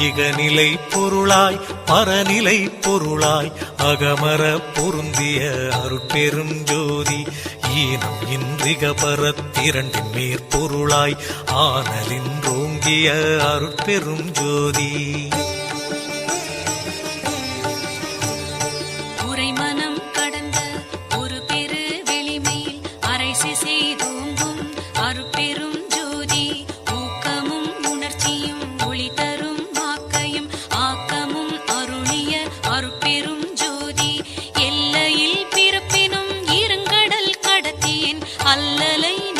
இகநிலை பொருளாய் பரநிலை பொருளாய் அகமர பொருந்திய அருட்பெரும் ஜோதி ஈனம் இன்றிக பரத்திரண்டின் மேற்பொருளாய் ஆனலின் ரோங்கிய அருட்பெரும் ஜோதி. உரைமனம் கடந்த ஒரு பெரு வெளிமையில் அரைசி செய்தோம் علينا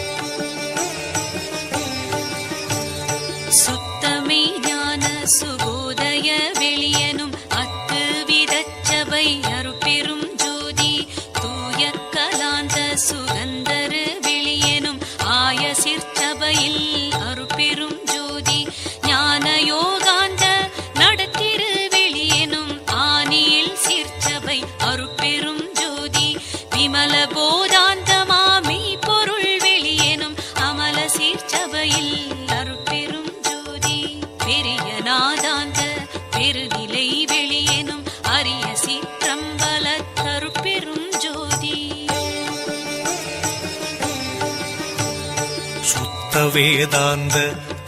திருச்சபையில் சீர்ச்சபையில் அருட்பெரும் ஜோதி பெரிய நாதாந்த பெருநிலை வெளியேனும் அரிய சீற்றம்பல தருப்பெரும் ஜோதி. சுத்த வேதாந்த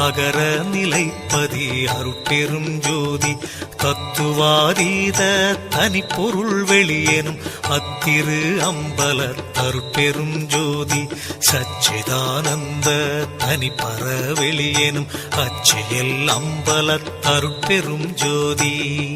அகர நிலைப்பதி அருட்பெரும் ஜோதி. தத்துவாதீத தனிப்பொருள் வெளியேனும் அத்திரு அம்பல தருட்பெரும் ஜோதி. சச்சிதானந்த தனிப்பற வெளியேனும் அச்சையில் அம்பல தருட்பெரும் ஜோதி.